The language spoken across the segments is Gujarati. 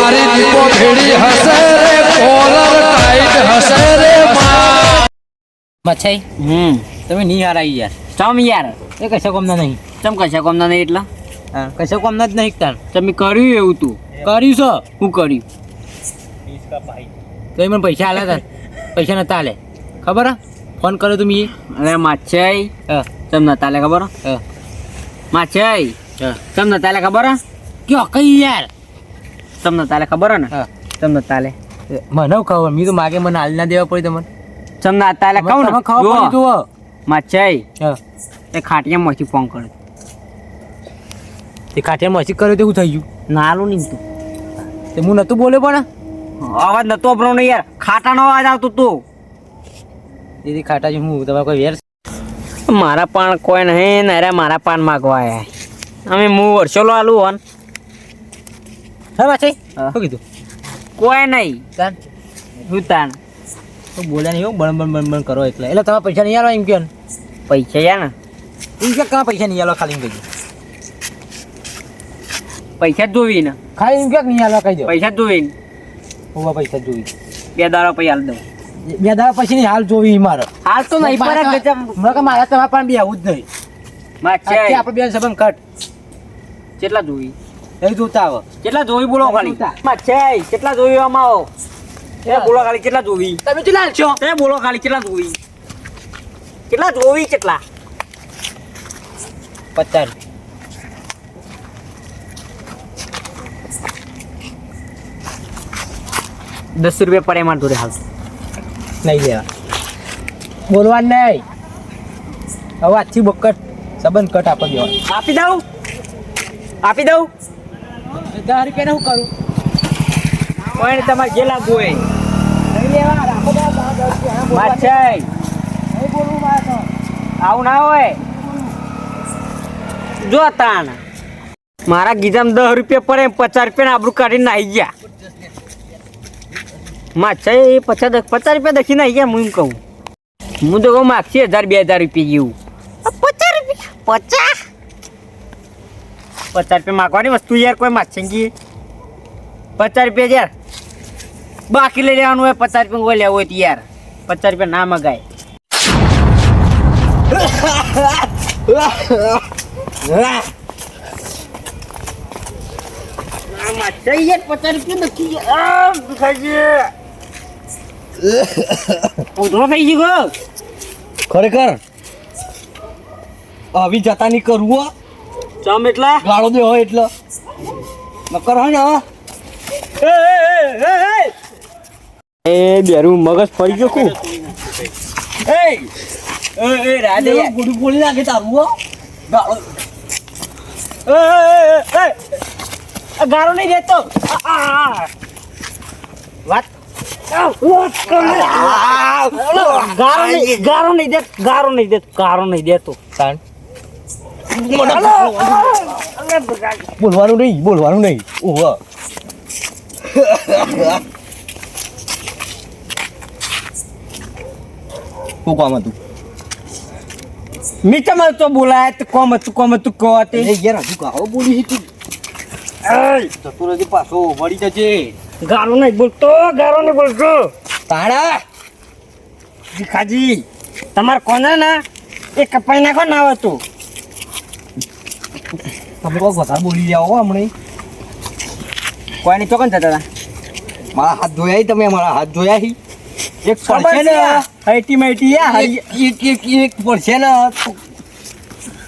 મારી દીપો ભેડી હશે રે કોલર ટાઈટ હશે રે માં. મચ્છાઈ હમ. તમે નહીં હારાઈ યાર ચમ યાર? એ કશા કોમના નહીં. ચમ કશા કોમના નહીં એટલા? હા, કશા કોમના જ નહીં તાર. તમે કર્યું એવું તું. કર્યું છો? હું કર્યું? તો મને પૈસા આલ્યા તાર. પૈસા નતા આલે. ખબર હા? ફોન કર્યો તું મી અરે માછાઈ. હા. ચમ ન તાલે ખબર માછાઈ. હા. ચમ ન તાલે ખબર હા? કયો કઈ યાર? ચમ ન તાલે ખબર ને? તમને તાલે. મને ખબર? મી તો માગે મને હાલ ના દેવા પડી તમને. તમને તાલે કહું ને? ખબર પડી જુઓ, માચાઈ એ ખાટિયા એ ફોન કર્યો. તે ખાટિયા મસી કર્યો તેવું થઈ ગયું. નાલું નહીં તું. તે હું નતું બોલ્યો પણ? અવાજ નતો આપણો ને યાર. ખાટાનો અવાજ આવતો તો. દીદી ખાટા હું તમારે કોઈ વેર મારા પાન કોઈ નહીં ને અરે મારા પાન માગવા અમે હું વર્ષોલો આલું હોન. હા હા. શું કીધું? કોઈ નહીં. તાન. હું તાણ તો બોલ્યા નહીં બણ બણ બણ બણ કરો એટલે. એટલે તમારે પૈસા નહીં આલો એમ કહો ને? પૈસા યા ને. એમ કે કાં પૈસા નહીં આલો ખાલી એમ કહી પૈસા જ જોવી ને. ખાલી એમ કે નહીં આલો કહી દો. પૈસા જ જોવી ને. હોવા પૈસા જોઈ બે દાડા પછી આલ દઉં. બે દાડા પછી નહીં હાલ જોવી મારે. હાલ તો નહીં પર મને મારા તમારા પણ બે આવું જ નહીં. આપણે બે સંબંધ કટ. કેટલા જોવી? એ જોતા આવો કેટલા જોવી બોલો ખાલી. કેટલા જોવી આમાં આવો. એ બોલો ખાલી કેટલા જોવી તમે કેટલા છો. એ બોલો ખાલી કેટલા જોવી કેટલા જોવી કેટલા? પચાસ. દસ રૂપિયા પડે માર જોડે હાલ. નહીં લેવા. બોલવા નહીં. હવે આજથી બકટ સંબંધ કટ આપી દેવા આપી દઉં? આપી દઉં? દસ રૂપિયા શું કરું? કોઈ તમારે જે લાગુ હોય. દસ આવું ના હોય. જો તાણ. મારા ગીજામાં દસ રૂપિયા પડે પચાસ રૂપિયા આબરું કાઢીને નાહી ગયા. માછાઈ પચાસ પચાસ રૂપિયા દખી નાહી ગયા, હું કહું. હું તો કહું, માગશે હજાર, બે હજાર રૂપિયા જેવું. પચાસ રૂપિયા? પચાસ? પચાસ રૂપિયા માગવાની વસ્તુ યાર, કોઈ માગશે પચાસ રૂપિયા યાર. બાકી લઈ લેવાનું હોય, પચાસ રૂપિયા કોઈ લેવું હોય તો યાર. પચાસ રૂપિયા ના મગાય. ખરેખર? આવી જતા નહીં કરવું. ચમ એટલા? ગાળો દે હોય એટલો. નકર હોય ને એ એ બેરું મગજ ફરી ગયો કુ એ એ રાધે. એવું ગુડું બોલી નાખે તારું હો. ગાળો. ગારો નહીં દેતો. આ, આ, આ. વાત. ગારો નહીં ગારો નહીં દેતો ગારો નહીં દેતો ગારો નહીં દેતો. તાણ. બોલવાનું નહીં બોલવાનું નહીં. ઓહ. શું કામ હતું? માં તો બોલાય તો કોમ હતું કોમ હતું કહો તે. યાર હજુ ગાળો બોલી હતી જતો રહેજે પાછો વળી જજે. ગારો નહીં બોલતો ગારો નહીં બોલતો. ભીખાજી તમારે કોને ના? એ કપાઈ નાખો ના આવે તો. તમે કોઈ વધારે બોલી જાઓ હમણે કોઈ નહીં ચોકન જતા હતા. મારા હાથ ધોયા તમે મારા હાથ ધોયા હી. એક પડશે ને હૈટી મૈટી એક એક એક એક પડશે ને.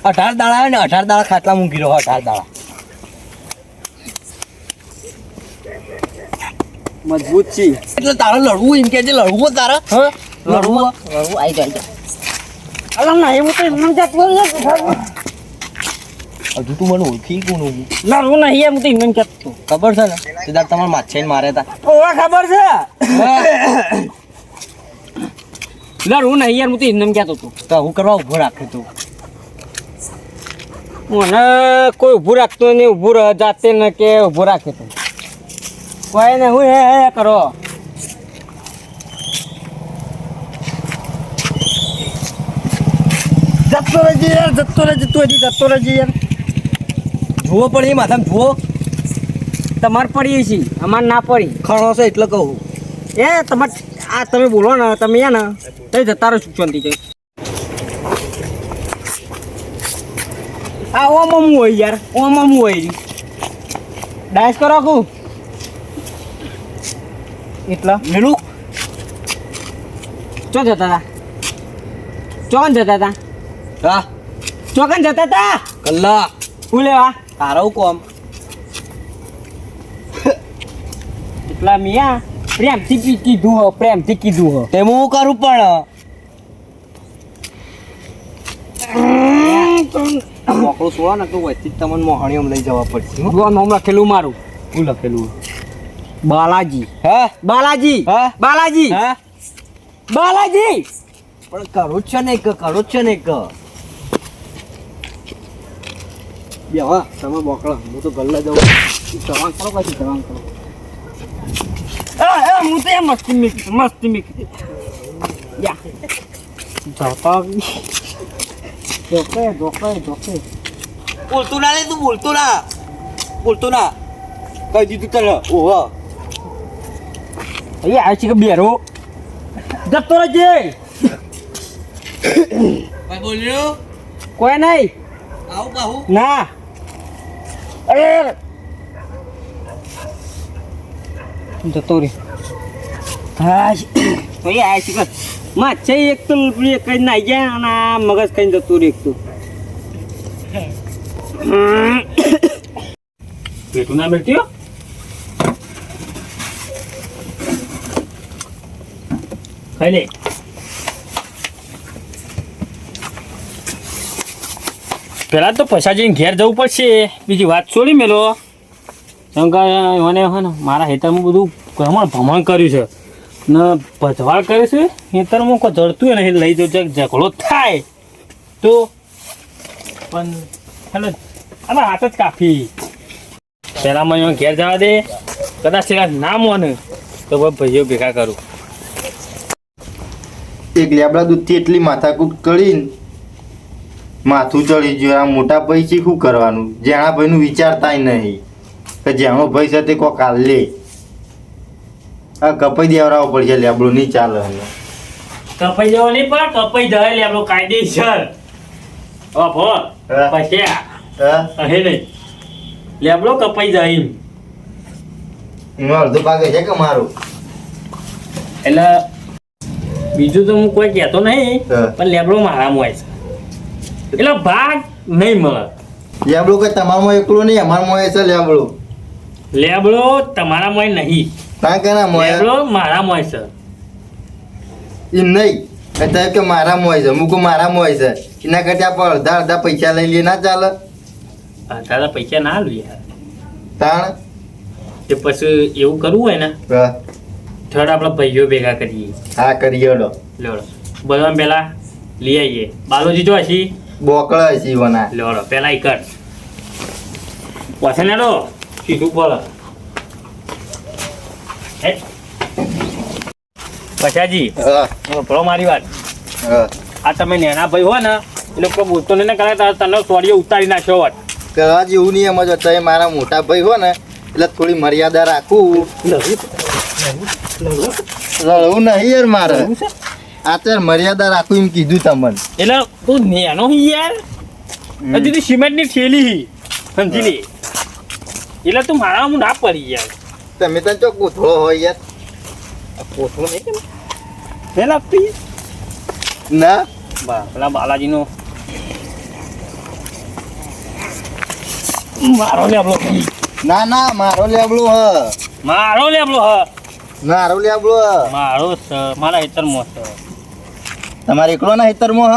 અઢાર દાડા આવે ને અઢાર દાડા ખાટલા મૂકી રહ્યો અઢાર દાડા. મજબૂત છે. એટલે તારે લડવું એમ કે છે લડવું તારે. હા? લડવું લડવું આવી જાય અલા ના એવું તો એમ જાત હજુ તું મને ઓળખી કોણ હું? લડવું નહીં એમ તું એમ જાત ખબર છે ને? દાડ તમારે માછે મારે તા. ઓવા ખબર છે? લડવું નહીં યાર હું તો એમ કહેતો હતો તો હું કરવા ઊભો રાખ્યો તું? મને કોઈ ઊભું રાખતો નહીં ઊભું રહ જાતે ને કે ઊભું રાખે તો. કોઈ ને હું હે હે કરો. જતો રહેજે યાર જતો રહેજે તું હજી જતો રહેજે યાર. જુઓ પણ એ માથામાં જુઓ. તમારે પડી છે અમારે ના પડી. ખણો છે એટલે કહું. એ તમારે આ તમે બોલો ને તમે યા ને. તો જતા રહો શાંતિ જઈ આ ઓમાં હું હોય યાર ઓમાં હું હોય. ડાન્સ કરો કું એટલા. મેલું. ચો જતા હતા ચોકન જતા હતા હા. ચોકન જતા હતા કલાક હું લેવા? તારો કોમ. એટલા મિયા પ્રેમથી કીધું હો પ્રેમથી કીધું હો. તે હું કરું પણ? મોકળું સોળો ને તો વચ્ચે તમને મોહણીઓમ લઈ જવા પડશે ભગવાન નામ લખેલું મારું. શું લખેલું? બાલાજી. હ? બાલાજી. હ? બાલાજી. હ? બાલાજી! પણ કરું જ છે ને કરો કરું જ છે ને કે બેવા તમે મોકળો હું તો ગલ્લા જવું સવાંગ કરો પછી સવાંગ કરો હું તો એ મસ્તી મિક મસ્તી મિક. જતા ધોકે ધોકે ધોકે બોલતું ના લે તું બોલતું ના. બોલતું ના. કઈ દીધું તને? ઓહો. અહીંયા આવે છે કે બેરો. જતો રહેજે. બોલ્યો? કોઈ નહીં. આવું ના. અરે! જતો રે. હા, ભાઈ, આ છે કે માં છે એક તો પેલી કઈ નાઈ ગયા અને આ મગજ કઈ જતું રે એક તો. ના ખાઈ લે. પેલા તો પૈસા જઈને ઘેર જવું પડશે. બીજી વાત છોડી મેલો. કેમ કે મને હે ને, મારા હેતરમાં બધું ભ્રમણ ભ્રમણ કર્યું છે. ને ભજવાળ કર્યું છે હેતરમાં કોઈ જડતું હોય ને લઈ જવું ઝઘડો થાય. તો પણ હેલો અરે હાથ જ કાફી પહેલાં મને ઘેર જવા દે. કદાચ એના ના મોને, તો ભાઈ ભાઈઓ ભેગા કરું. એક લેબડા દૂધથી એટલી માથાકૂટ કરીને માથું ચડી ગયું આ મોટા ભાઈ છે શું કરવાનું? જેણા ભાઈનું વિચારતાય નહીં. કે જેણો ભાઈ છે તે કોક હાલ લે. આ કપાઈ દેવડાવવો પડશે લેબડું નહીં ચાલે હવે. કપાઈ જવો નહીં પણ કપાઈ જાય લેબડો કાયદેસર. ઓ ભો હા. પછી હે. નહીં. લેબડો કપાઈ જાય એમ. એમાં અડધો ભાગે છે કે મારું? એટલે બીજું તો હું કોઈ કહેતો નહીં પણ લેબડો મારામાં હોય છે. એટલે ભાગ નહીં મળે. લેબડું કે તમારામાં એકલો નહીં અમારામાં છે લેબડું. લેબડો તમારામાં નહીં. ના કે ના મોય લેબડો મારામાં છે. એ નહીં. અત્યારે કે મારામાં હોય છે. મૂકું મારામાં છે. એના કરતા આપણે અડધા અડધા પૈસા લઈ લઈએ ના ચાલે? તારા પૈસા ના લઈએ. તાણ? તે પછી એવું કરવું હોય ને થડ આપણા આપણે ભાઈઓ ભેગા કરીએ. હા કરીએ લો લો બધા પહેલાં લઈ આવીએ. બાલોજી જો હશી? બોકળા સીવના લેવડો પહેલા એક કર. ને લો સીધું બોલ. પછાજી હા. ભરો મારી વાત. હા. આ તમે નેના ભાઈ હો ને એ લોકો બોલતો ને કરે તને સોરીઓ ઉતારી નાખ્યો હોત. કરવા જેવું નહીં એમ જ અત્યારે મારા મોટા ભાઈ હો ને એટલે થોડી મર્યાદા રાખું. લડવું. નહીં યાર મારે. અત્યારે મર્યાદા રાખું એમ કીધું તમને. એટલે તું નેનો હી યાર. હજી તું સિમેન્ટની થેલી હી. સમજી લે. એટલે તું મારા હું ના પડી યાર. તમે તો ચો કોથળો હોય યાર. પોથો નહીં કે પેલા પી ના. પેલા બાલાજીનો. મારો લેબલો ના ના મારો લેબડો હ. મારો લેબલો હ. મારો લેબડો હ. મારો મારા હેતરમાં છે તમારે એકલો ના હેતરમાં હ.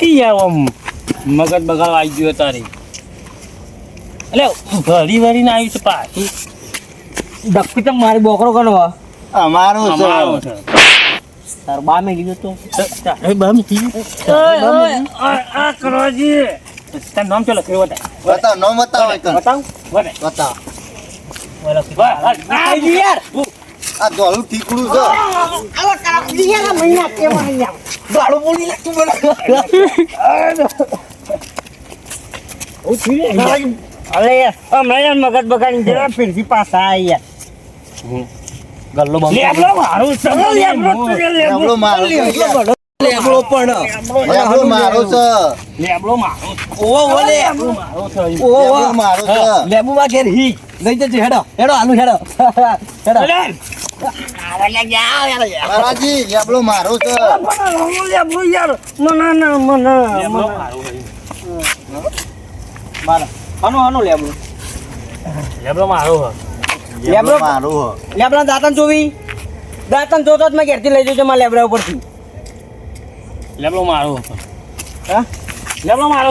કઈ આમ મગજ બગાડ આવી ગયો તારી. એટલે ઘડી વળીને આવ્યું છે પાછું. ડક્કી તો મારી બોકરો ગણવા અમારો અમારો છે. તાર બામે તો. તારે બા આ કરોજી. તાર નામ ચલો કેવો બતાવ ન બતાવો બતાવ બતાવ. યાર. આ દોલું ઠીકડું છે હું છું ને અહીંયા. અરે યાર હમણાં યાર મગજ બગાડી જરા ફેરથી પાછા આયા ગલ્લો લેબડો મારું લેબડો પણ લેબડો મારો છે લેબડો મારો ઓવો ઓલે લેબડો મારો છે લેબડો મારો છે લેબુ માં હી લઈ જજે હેડો હેડો આલુ હેડો હેડો દાંતન જોવી દાંતન જોતો જ મેં ઘેરથી લઈ જજો મારા લેબડા ઉપરથી લેબડો મારો. હા? લેબડો મારો.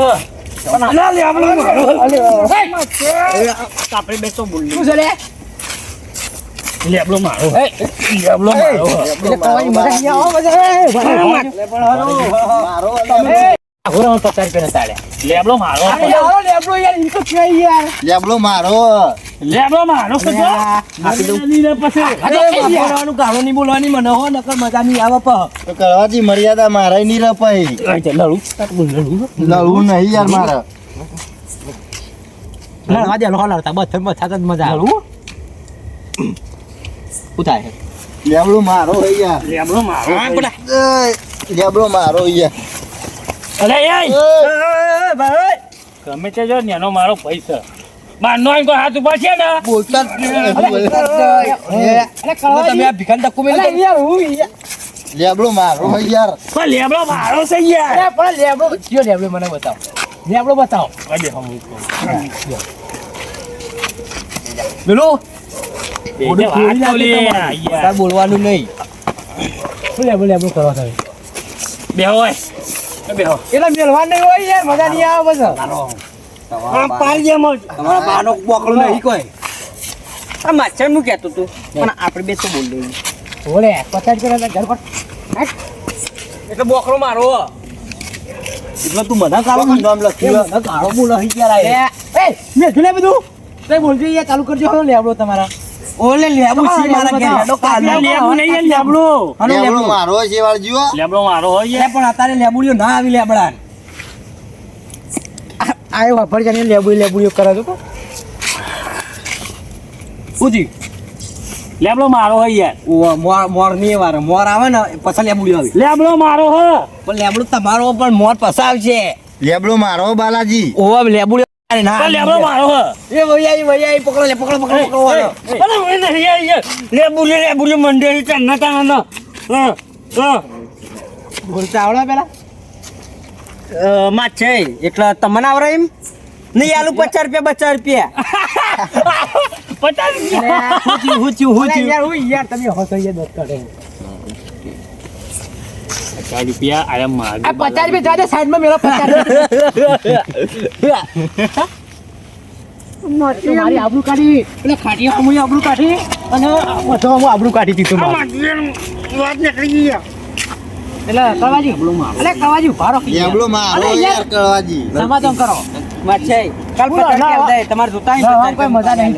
અલા, લેબડો મારો આપણે બેસો બોલી છે લે લેબડો મારો. એ મારો. એટલે મજા આવો બધા. મારો પચાસ રૂપિયા લેબડો મારો. યાર યાર. મારો મારો બોલવાનું ગાળો નહીં બોલવાની મને હો નકર મજા નહીં આવે પ તો કળવાજી મર્યાદા મારાય નહીં રપાઈ લડું લડું. લડવું નહીં યાર મારે. લડવા દે લડતા થાત મજા આવે. શું થાય લેબડો મારો હે યાર. લેબડો મારો હા બડા લેબડો મારો યાર. અરે એય, ભાઈ ગમે તે જો નેનો મારો પૈસા. આઈને કોઈ હાથ ઉપર છે ને? બોલતા. તમે આ ભીખાન તક્કુ મેલી લેબડો મારો હે યાર. પણ લેબડો મારો છે યાર. પણ લેબડો કયો લેબડો મને બતાવો? લેબડો બતાવો. અરે હમ પેલું લે બોલવાનું નહીં. શું બોલે લેબડો કરો તમે. બેહો હોય એટલે મેળવા નહીં હોય યાર મજા નહીં આવે બસ તમારા બાનો બોકડો નહીં કોઈ. આ માછરનું કહેતો તું પણ આપણે બે તો બોલ લઈએ. બોલે પચાસ કરે ઘર પર એટલે બોકડો મારો. એટલે તું બધા કાળો નામ લખ્યું. બધા કાળો બોલો ક્યારે એ મેં જોલે બધું? તે બોલજો યાર ચાલુ કરજો. લેબડો તમારા. ઓલે લેબુ છે મારા ઘેર લેબડો કાલે લેબુ નહીં લેબડો અને લેબડો મારો છે વાળજીઓ. લેબડો મારો હોય એ પણ અત્યારે લેબુડીઓ ના આવી લેબડા. આયો વાપર જાને લેબુ લેબુડીઓ કરા તો ઉજી. લેબડો મારો હોય યાર. ઓ મોર મોરની વાર. મોર આવે ને પછી લેબુડીઓ આવે. લેબડો મારો હો. પણ લેબડો તમારો પણ મોર પસાવ છે લેબડો મારો બાલાજી. ઓ લેબુડીઓ અરે ના લેબડો મારો હ એ વૈયાઈ વૈયાઈ પકડો લે પકડો પકડો પકડો વાળો. અરે યાર લેબુ લે લેબુ લે મંડળી ચાલ ના તા ના હા હા બોલતા આવડે પેલા માં છે એટલે તમને આવડે એમ નહીં આલુ પચાસ રૂપિયા પચાસ રૂપિયા પચાસ રૂપિયા હું થયું, હું થયું, હું યાર તમે હસો યાર. પચાસ રૂપિયા આયા માગે આ પચાસ રૂપિયા જાજે સાઈડમાં મેળો પચાસ. મારી આબરૂ કાઢી. એટલે ખાટી હું આબરૂ કાઢી અને બધો હું આબરૂ કાઢી દીધું મારું. વાત નીકળી ગઈ એટલે કવાજી એટલે કવાજી મારો યાર. સમાધાન કરો. માં છે. કાલ પચાસ રૂપિયા તમારે જોતા કોઈ મજા નહીં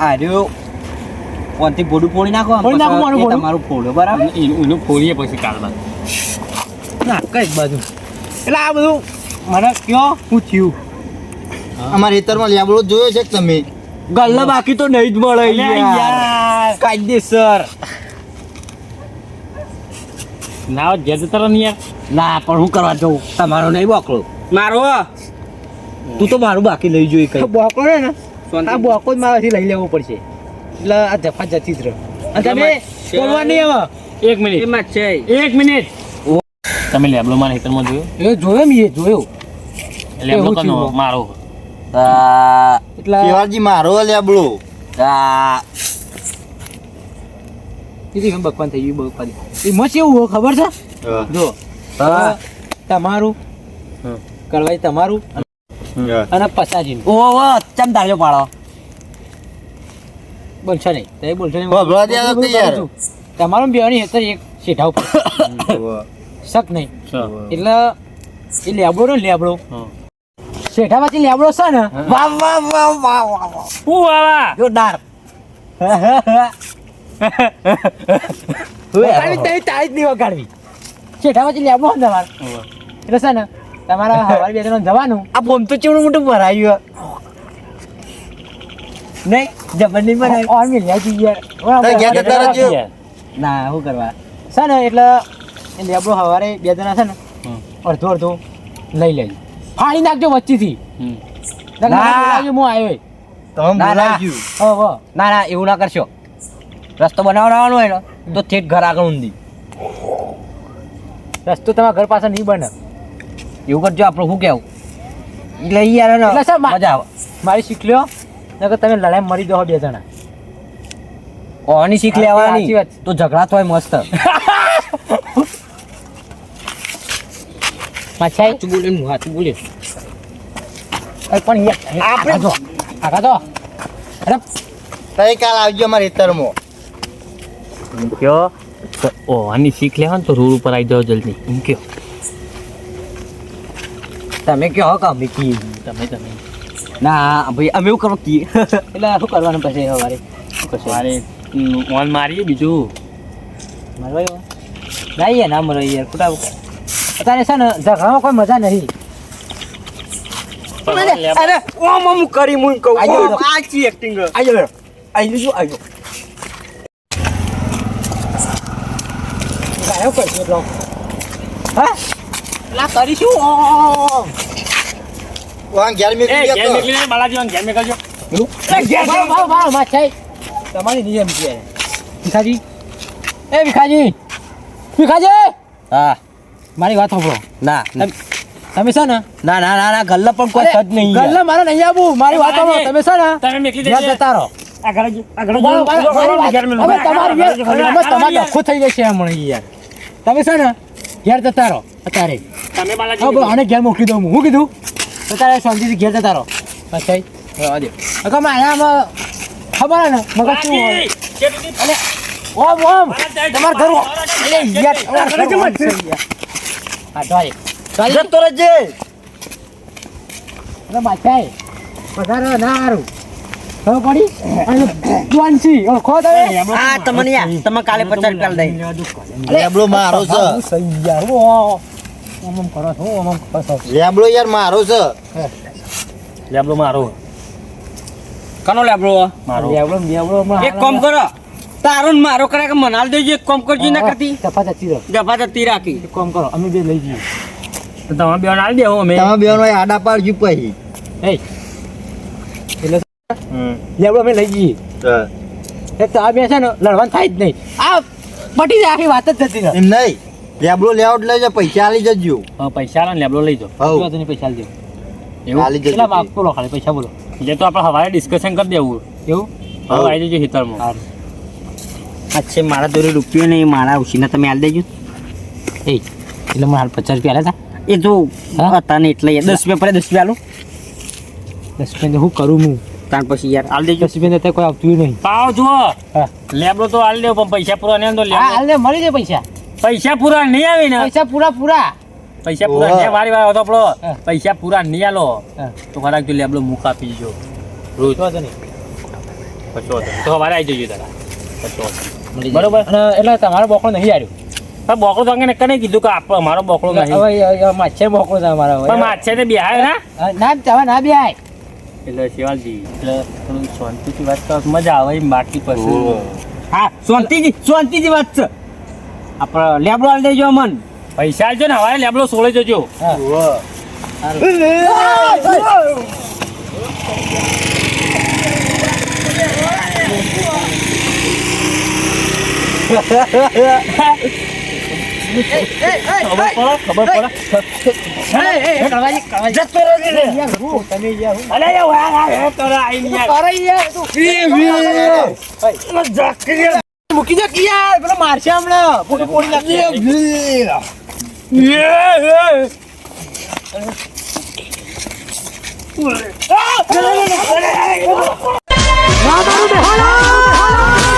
આ રહ્યો. ફોનથી ભોડું ફોડી નાખો ફોડી નાખો મારું ભોડું. તમારું ફોડો બરાબર? એનું ફોડીએ પછી કાઢવા ના કઈ બાજુ? એટલે આ બધું મને કયો? હું થયું. અમારા ખેતરમાં લેબડો જોયો છે તમે? ગલ્લા બાકી તો નહીં જ મળે યાર. કાયદેસર. ના જેદ તર યાર. ના પણ હું કરવા જઉં? તમારો નહીં બોકલો મારો? તું તો મારું બાકી લઈ જોઈ કઈ. બોકડો ને. આ બોકો જ મારાથી લઈ લેવો પડશે. એટલે આ જફા જતી જ રહે અને તમે બોલવા નહીં હવે એક મિનિટ. એમાં છે. એક મિનિટ. તમે લેબડો મારા હેતરમાં જોયો? એ જોયો મેં એ જોયો. લેબલો કનો મારો. એટલે શિવાજી મારો લેબલો આ, કીધી એમ બકવાન થઈ ગયું બકવાન. એમાં એવું હોય ખબર છે? જો. તમારું. હમ. તમારું. અને પસાજીનું. ઓ ઓ ચમ દાજો પાડો. બોલશો નહીં. તમે બોલશો નહીં. તમારું બેવાની હેતર એક શેઠા ઉપર. શક નહીં. એટલે એ લેબડો ને લેબડો. હા. શેઠામાંથી લેબડો છે ને? વાહ વાહ વાહ વાહ વાહ વાહ. હું વાવા? જોરદાર વગાડવી તઈ તાળી જ નહીં વગાડવી. શેઠામાંથી લેબડો ને એટલે છે ને તમારા હવાર બે જવાનું. આ બોમ તો ચેવડું મોટું ભરાયું. નહીં જબર નહીં. ભરાયું ઓર મિલ યાર. ના શું કરવા? છે ને એટલે એટલે આપણું સવારે બે જણા છે ને. અડધો અડધો લઈ લેજો ફાડી નાખજો વચ્ચેથી. હું આવ્યો તમે ના, ના. હો હો. ના ના એવું ના કરશો. રસ્તો બનાવવાનો હોય ને તો ઠેઠ ઘર આગળ ઊંધી. રસ્તો તમારા ઘર પાસે નહીં બને. એવું કરજો આપણે શું કેવું એટલે યાર મજા આવે. મારી શીખ લ્યો નકર તમે લડાઈ મરી દો બે જણા. ઓની શીખ લેવાની? તો ઝઘડા થાય મસ્ત. માછાઈ તું બોલ્યું હું હાથ બોલ્યું અરે પણ આપણે જો આગા જો. અરે તઈ કાલ આવજો અમારા ખેતરમાં કયો? ઓ આની શીખ લેવા ને તો રોડ ઉપર આવી જાઓ જલ્દી. એમ કયો? તમે કહો કે અમે કી તમે તમે. ના ભાઈ અમે એવું કરવા કી એટલે શું કરવાનું પછી હવારે શું મારે ઓન મારીએ બીજું. મરવાય ના ના મરે યાર ખોટા અત્યારે છે ને ઝઘડામાં કોઈ મજા નહીં. અરે ઓમ ઓમ કરી મું કહું. આજો. ઓમ, આ ચી એક્ટિંગ આજો હેડો. શું આજો ગાયો કરશો. હા લા કરીશું ઓમ. વાં ઘેર એ મેકી ઘેર જાય બાલાજી વાંગ ઘેર નીકળજો ભાવ ભાવ ભાવ માછાઈ તમારી નિયમ છે. ભીખાજી. એ ભીખાજી. ભીખાજી! હા. મારી વાત સાંભળો. ના. તમે છે ને? ના ના ના ના ગલ્લા પણ કોઈ સજ નહીં ગલ્લે મારે નહીં આવું. મારી વાત સાંભળો. તમે છે ને? તમે નીકળી ઘેર જજો જતા રહો. તમે છે ને? ઘેર જતા રહો. અત્યારે તમે બાલાજી હા ઘેર મોકલી દઉં હું. હું કીધું અત્યારે શાંતિથી ઘેર જતા રહો પછી રવા દે અગર મારે આમાં ખબર ને મગજ શું હોય અને ઓમ ઓમ તમાર ઘર એટલે યાર હા તો આય. ચાલ જતો રહેજે અરે બાચાય પધારો ના હારું ખબર પડી અને દ્વાનસી ઓળખો તમે આ તમને તમે કાલે પચાસ રૂપિયા દઈ લેબડો મારો છે હું સહી યાર હું ઓમ ઓમ કરો છો ઓમ ઓમ કરો છો. લેબડો યાર મારો છે. લેબડો મારો. કનો લેબડો? મારો. લેવડો હમણાં એક કામ કરો. તારો ને મારો કરે કે મનાલ દેજો એક કામ કરજો ના કરતી. તફા જતી રહો. જફા જતી રાખી. એક કામ કરો અમે બે લઈ જઈએ. તો તમે બે આલી દેવો અમે. તમે બેનો આડા પાડજો પછી. એ એટલે લેબડો અમે લઈ જઈએ. હા. એ તો આ બે છે ને લડવાનું થાય જ નહીં. આ પટી જાય આખી વાત જ જતી રહે. નહીં. લેબડો લેવો એટલે લેજો પૈસા આલી જજો. હા, પૈસા આલો ને લેબડો લઈ જાઓ તને પૈસા આલી દેવું એવું? આલી જજો બોલો ખાલી પૈસા બોલો. એટલે તો આપણે હવારે ડિસ્કશન કરી દેવું. એવું? હવે આવી જજો હિતરમાં અચ્છા મારા જોડે રૂપિયો નહીં મારા ઉછીના તમે આલી દેજો. એ એટલે મને હાલ પચાસ રૂપિયા આલ્યા હતા? એ તો હતા ને એટલે. દસ રૂપિયા પડે દસ રૂપિયા આલું. દસ રૂપિયા શું કરું હું? તાર પછી યાર આલ દેજો. રૂપિયા અત્યારે કોઈ આવતું નહીં. પાવ જુઓ. લેબલો લેબડો તો આલ દેવો પણ પૈસા પૂરા આવે તો હા લેબડો. હાલ ને મળી જાય પૈસા. પૈસા પૂરા નહીં આવે ને. પૈસા પૂરા પૂરા. પૈસા પૂરા નહીં મારી વાત આપણો. પૈસા પૂરા નહીં આલો. તો ખરાક જો લેબડો મુખ આપી જો રોજ. તો તને પછો તો હવારે આવી જજો તારા. બરોબર. એટલે તમારો બોકડો નહીં આવ્યો પણ બોકડો તો અંગે કને કીધું કે આપણો મારો બોકડો નહીં. હવે માછે બોકડો છે અમારો હવે. પણ માછે ને બિહાય ના હા, ના તમે ના બિહાય. એટલે શિવાલજી એટલે થોડું શાંતિથી વાત કરો. મજા આવે બાકી પછી. હા શાંતિજી શાંતિજી વાત છે. આપણે લેબડો આલ દેજો મન પૈસા આવજો ને હવારે લેબડો સોળે જજો ખબર પડે મૂકી દે કે યાર પેલો મારશે હમણાં. ફોટો પોડી લાગશે મારું બેહાલા